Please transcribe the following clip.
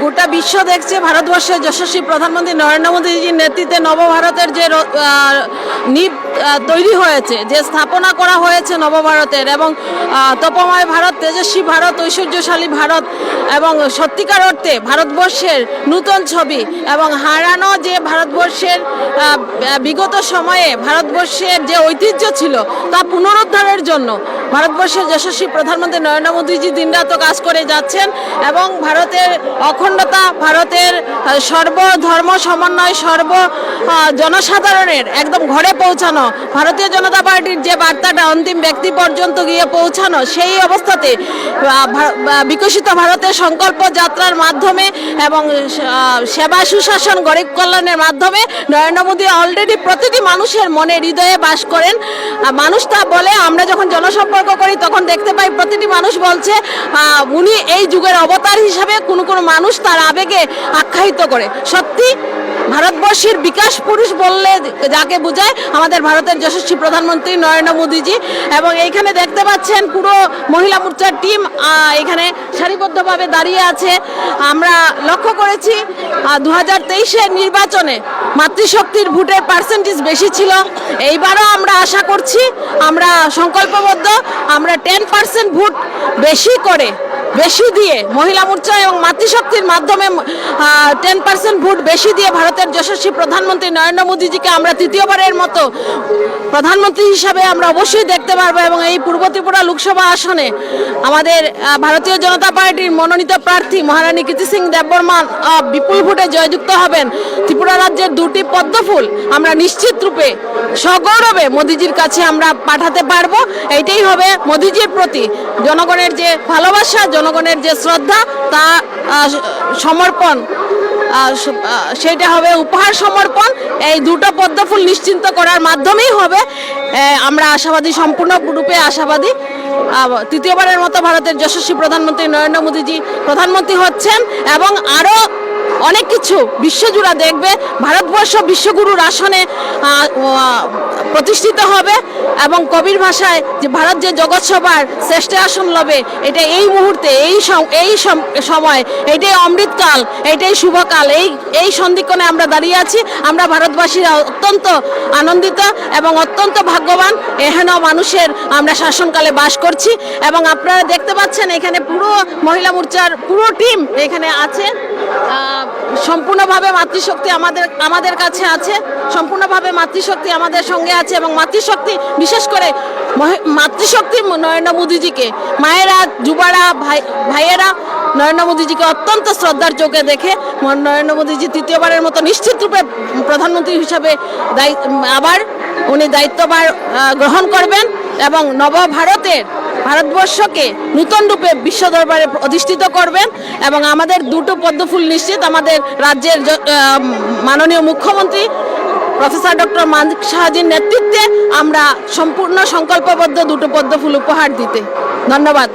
গোটা বিশ্ব দেখছে ভারতবর্ষের যশস্বী প্রধানমন্ত্রী নরেন্দ্র মোদীজির নেতৃত্বে নবভারতের যে আহ, তৈরি হয়েছে, যে স্থাপনা করা হয়েছে নবভারতের এবং তপময় ভারত, তেজস্বী ভারত, ঐশ্বর্যশালী ভারত এবং সত্যিকার অর্থে ভারতবর্ষের নূতন ছবি এবং হারানো যে ভারতবর্ষের বিগত সময়ে ভারতবর্ষের যে ঐতিহ্য ছিল তা পুনরুদ্ধারের জন্য ভারতবর্ষের যশস্বী প্রধানমন্ত্রী নরেন্দ্র মোদীজি দিনরাত কাজ করে যাচ্ছেন এবং ভারতের অখণ্ডতা, ভারতের সর্বধর্ম সমন্বয়, সর্ব জনসাধারণের একদম ঘরে পৌঁছানো ভারতীয় জনতা পার্টির যে বার্তাটা অন্তিম ব্যক্তি পর্যন্ত গিয়ে পৌঁছানো, সেই অবস্থাতে বিকশিত ভারতের সংকল্প যাত্রার মাধ্যমে এবং সেবা সুশাসন, গরিব কল্যাণের মাধ্যমে নরেন্দ্র মোদী অলরেডি প্রতিটি মানুষের মনে হৃদয়ে বাস করেন। মানুষ তা বলে, আমরা যখন জনসম্পর্ক করি, তখন দেখতে পাই প্রতিটি মানুষ বলছে উনি এই যুগের অবতার হিসাবে কোনো কোনো মানুষ তার আবেগে আখ্যায়িত করে। সত্যি ভারতবর্ষের বিকাশ পুরুষ বললে যাকে বোঝায়, আমাদের ভারতের যশস্বী প্রধানমন্ত্রী নরেন্দ্র মোদীজি। এবং এইখানে দেখতে পাচ্ছেন পুরো মহিলা মোর্চার টিম এখানে সারিবদ্ধভাবে দাঁড়িয়ে আছে। আমরা লক্ষ্য করেছি দু হাজার নির্বাচনে মাতৃশক্তির ভোটের পার্সেন্টেজ বেশি ছিল। এইবারও আমরা আশা করছি, আমরা সংকল্পবদ্ধ, আমরা টেন পার্সেন্ট ভোট বেশি করে, বেশি দিয়ে মহিলা মোর্চা এবং মাতৃশক্তির মাধ্যমে টেন পার্সেন্ট ভোট বেশি দিয়ে ভারতের যশস্বী প্রধানমন্ত্রী নরেন্দ্র মোদীজিকে আমরা তৃতীয়বারের মতো প্রধানমন্ত্রী হিসাবে আমরা অবশ্যই দেখতে পারব এবং এই পূর্ব ত্রিপুরা লোকসভা আসনে আমাদের ভারতীয় জনতা পার্টির মনোনীত প্রার্থী মহারানী কীর্তি সিং দেববর্মা আহ, বিপুল ভোটে জয়যুক্ত হবেন। ত্রিপুরা রাজ্যের দুটি পদ্মফুল আমরা নিশ্চিত রূপে সগৌরবে মোদিজির কাছে আমরা পাঠাতে পারব। এইটাই হবে মোদিজির প্রতি জনগণের যে ভালোবাসা জনগণের যে শ্রদ্ধা তা সমর্পণ। সেটা হবে উপহার সমর্পণ। এই দুটো পদ্মফুল নিশ্চিন্ত করার মাধ্যমেই হবে। আমরা আশাবাদী, সম্পূর্ণ রূপে আশাবাদী। তৃতীয়বারের মতো ভারতের যশস্বী প্রধানমন্ত্রী নরেন্দ্র মোদীজি প্রধানমন্ত্রী হচ্ছেন এবং আরও অনেক কিছু বিশ্বজুড়া দেখবে। ভারতবর্ষ বিশ্বগুরুর আসনে প্রতিষ্ঠিত হবে এবং কবির ভাষায় যে ভারত যে জগৎ সভার শ্রেষ্ঠ আসন লবে, এটা এই মুহূর্তে, এই এই সম- সময়, এটাই অমৃতকাল, এটাই শুভকাল, এই এই সন্ধিক্ষণে আমরা দাঁড়িয়ে আছি। আমরা ভারতবাসীরা অত্যন্ত আনন্দিত এবং অত্যন্ত ভাগ্যবান। এহেন মানুষের আমরা শাসনকালে বাস করছি এবং আপনারা দেখতে পাচ্ছেন এখানে পুরো মহিলা মোর্চার পুরো টিম এখানে আছে। সম্পূর্ণভাবে মাতৃশক্তি আমাদের আমাদের কাছে আছে, সম্পূর্ণভাবে মাতৃশক্তি আমাদের সঙ্গে আছে এবং মাতৃশক্তি বিশেষ করে মাতৃশক্তি নরেন্দ্র মোদীজিকে, মায়েরা, যুবারা, ভাই, ভাইয়েরা, নরেন্দ্র মোদীজিকে অত্যন্ত শ্রদ্ধার চোখে দেখে নরেন্দ্র মোদীজি তৃতীয়বারের মতো নিশ্চিত রূপে প্রধানমন্ত্রী হিসাবে আবার উনি দায়িত্বভার গ্রহণ করবেন এবং নবভারতের ভারতবর্ষকে নূতন রূপে বিশ্ব দরবারে অধিষ্ঠিত করবেন এবং আমাদের দুটো পদ্মফুল নিশ্চিত। আমাদের রাজ্যের মাননীয় মুখ্যমন্ত্রী প্রফেসর ডক্টর মানিক সাহাজির নেতৃত্বে আমরা সম্পূর্ণ সংকল্পবদ্ধ দুটো পদ্মফুল উপহার দিতে। ধন্যবাদ।